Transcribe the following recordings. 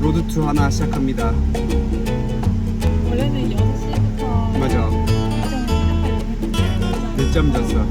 루트 하나 시작합니다. 원래는 6시부터 맞아. 일정을 시작하려고 했는데 몇점 졌어?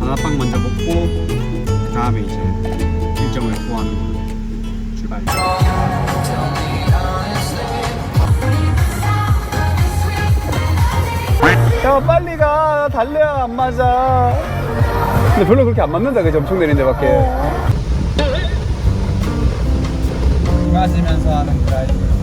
하나빵 먼저 먹고 그 다음에 이제 일정을 소화하는 걸로 출발. 야 빨리 가 달려야 안 맞아. 근데 별로 그렇게 안 맞는다 그지 엄청 내린데 밖에. 맞으면서 하는 드라이브.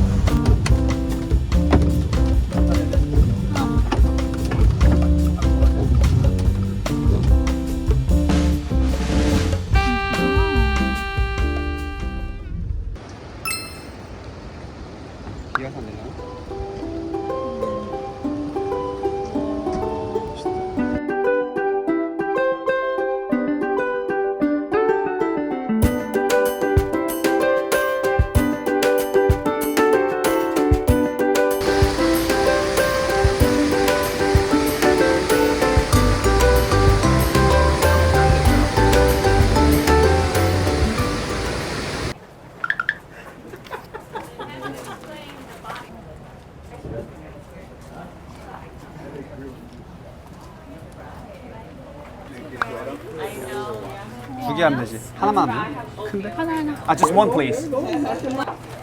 두 개 하면 되지. 하나만 하면 돼? 큰데? 하나 하나 아, just one please.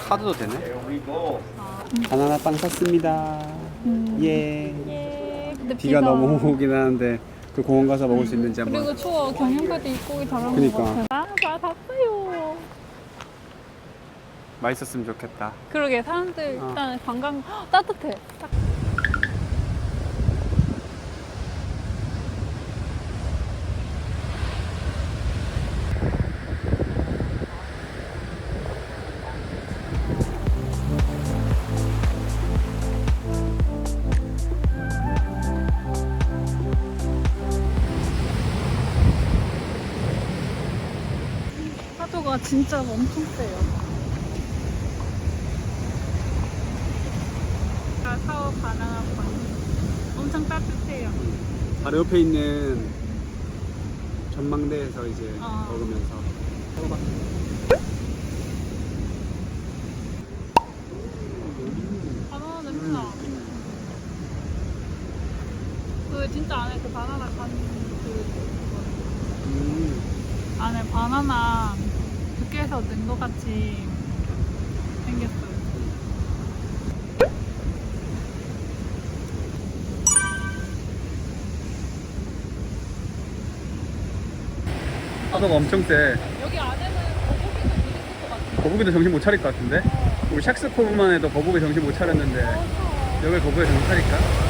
카드도 되네. 바나나 빵 샀습니다. 예. 예 근데 비가 너무 오긴 하는데 그 공원 가서 먹을 수 있는지 한번. 그리고 추워 경영까지 입고 잘한 그니까. 아다 샀어요 맛있었으면 좋겠다. 그러게 사람들 어. 일단 관광 헉, 따뜻해 딱 진짜 엄청 세요. 사오 바나나 빵 엄청 따뜻해요. 바로 옆에 있는 전망대에서 이제 어. 먹으면서. 먹어봐. 바나나 냄새 나. 그 진짜 안에 그 바나나 간그 음. 안에 바나나 두께서 넣은 것 같이 생겼어요. 파도가 엄청 세. 여기 안에는 거북이도 못 있을 것 같아. 거북이도 정신 못 차릴 것 같은데? 우리 샥스코브만 해도 거북이 정신 못 차렸는데 여기 거북이 정신 차릴까?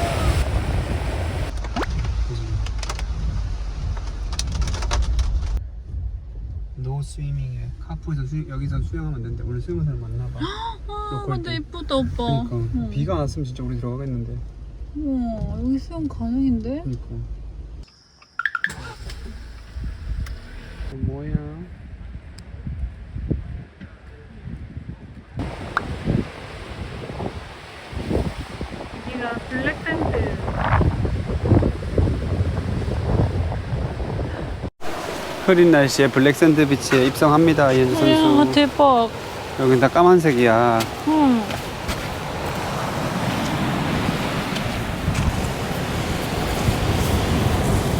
카푸에서 수, 여기서 수영하면 안 되는데 오늘 수영하는 사람 많나 봐. 아, 로컬 근데 때. 이쁘다 오빠. 그러니까 응. 비가 안 왔으면 진짜 우리 들어가겠는데. 우와 여기 수영 가능인데? 그러니까. 어, 뭐야? 여기가 블랙샌드. 흐린 날씨에 블랙 샌드 비치에 입성합니다 이현주 이야 선수. 대박. 여긴 다 까만색이야. 응.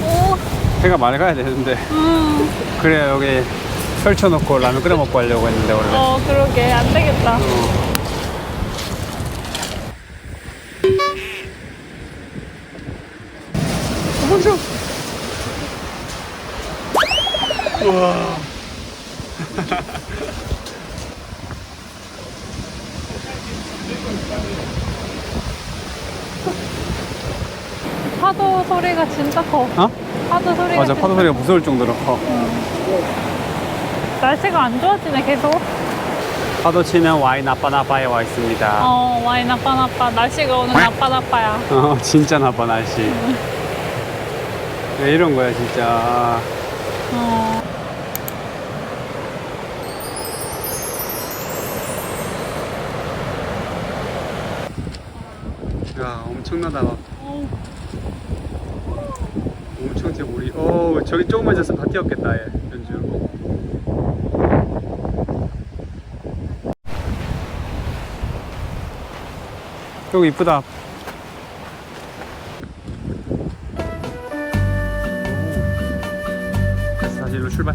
오. 해가 맑아야 되는데 응. 그래 여기 설쳐놓고 라면 끓여 먹고 하려고 했는데 원래. 어 그러게 안 되겠다. 먼 우와. 파도 소리가 진짜 커. 어? 파도 소리가. 맞아 파도 소리가 무서울 정도로 커. 날씨가 안 좋아지네 계속. 파도 치는 와인 나빠 나빠에 와 있습니다. 어 와이 나빠 나빠 날씨가 오늘 나빠 나빠야. 어, 진짜 나빠 날씨. 왜 이런 거야 진짜. 어. 엄청나다. 어. 엄청 제 우리. 어 저기 조금만 있었으면 다 뛰었겠다 얘. 연주. 여기 이쁘다. 사실로 출발.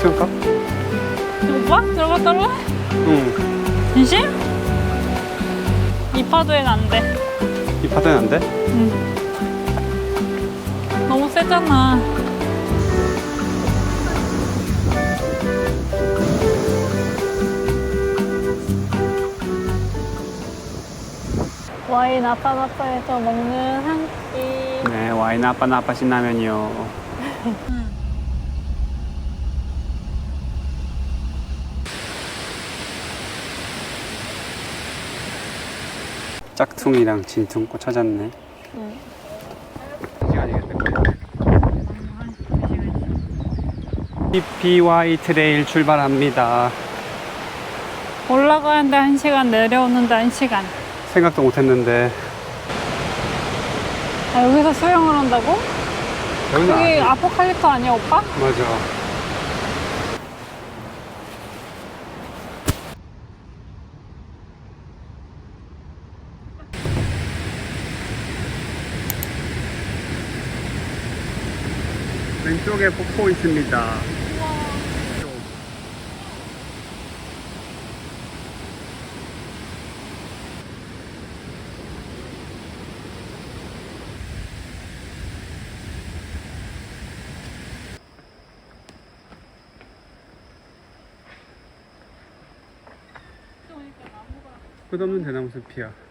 수영가? 오빠? 들어가 따라? 응. 진심? 이 파도엔 안 돼. 이 파도는 안 돼? 너무 세잖아. 와인 아빠나빠에서 먹는 한 끼. 네, 와인 아빠 나빠 신라면이요. 짝퉁이랑 진퉁꽃 찾았네. 응. 시간이겠다. BY 트레일 출발합니다. 올라가는데 한 시간, 내려오는데 한 시간. 생각도 못했는데 아, 여기서 수영을 한다고? 여기 아포칼립토 아니야, 오빠? 맞아. 왼쪽에 폭포 있습니다. 끝없는 대나무 숲이야.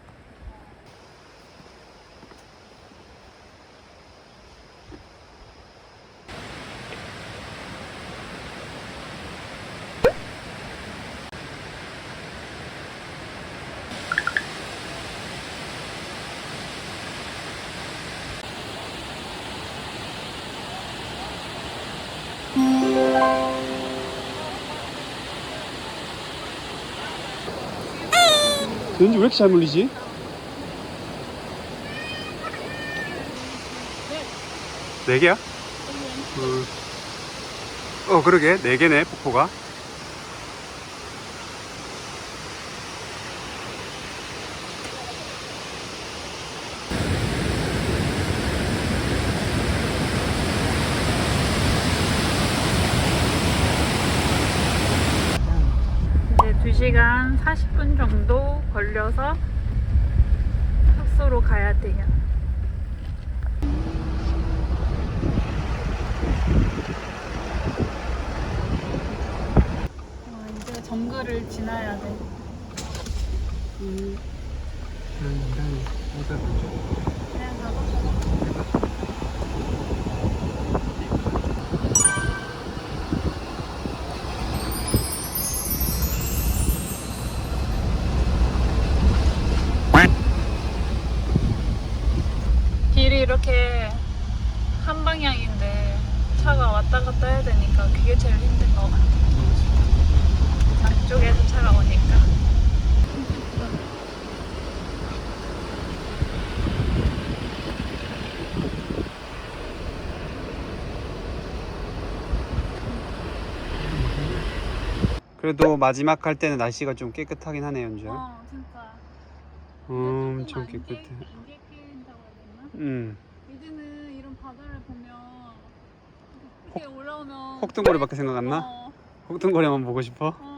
왠지 왜 이렇게 잘 물리지? 네 개야? 음. 어 그러게 네 개네 폭포가. 2시간 40분 정도 걸려서 숙소로 가야 돼요. 어, 이제 정글을 지나야 돼. 그냥 가봐. 길이 이렇게 한 방향인데 차가 왔다 갔다 해야 되니까 그게 제일 힘든 것 같아. 양쪽에서 차가 오니까. 그래도 마지막 갈 때는 날씨가 좀 깨끗하긴 하네 연주야. 어, 진짜. 음, 엄청 조금 안 깨끗해. 깨- 안 깨끗하다고 해야 되나? 음, 이제는 이런 바다를 보면 이렇게 올라오면 혹등고리밖에 생각 안 나? 어, 혹등고리만 보고 싶어? 어.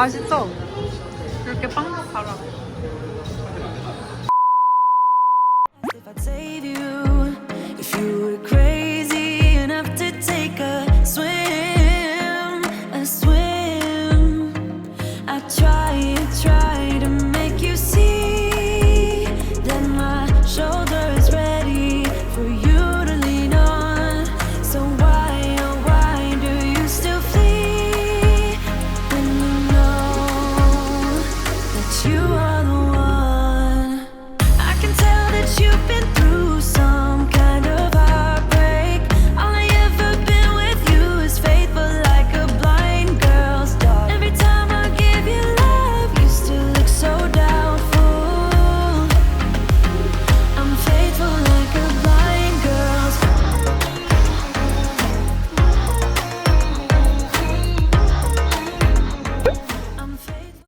맛있어. 이렇게 빵 바람.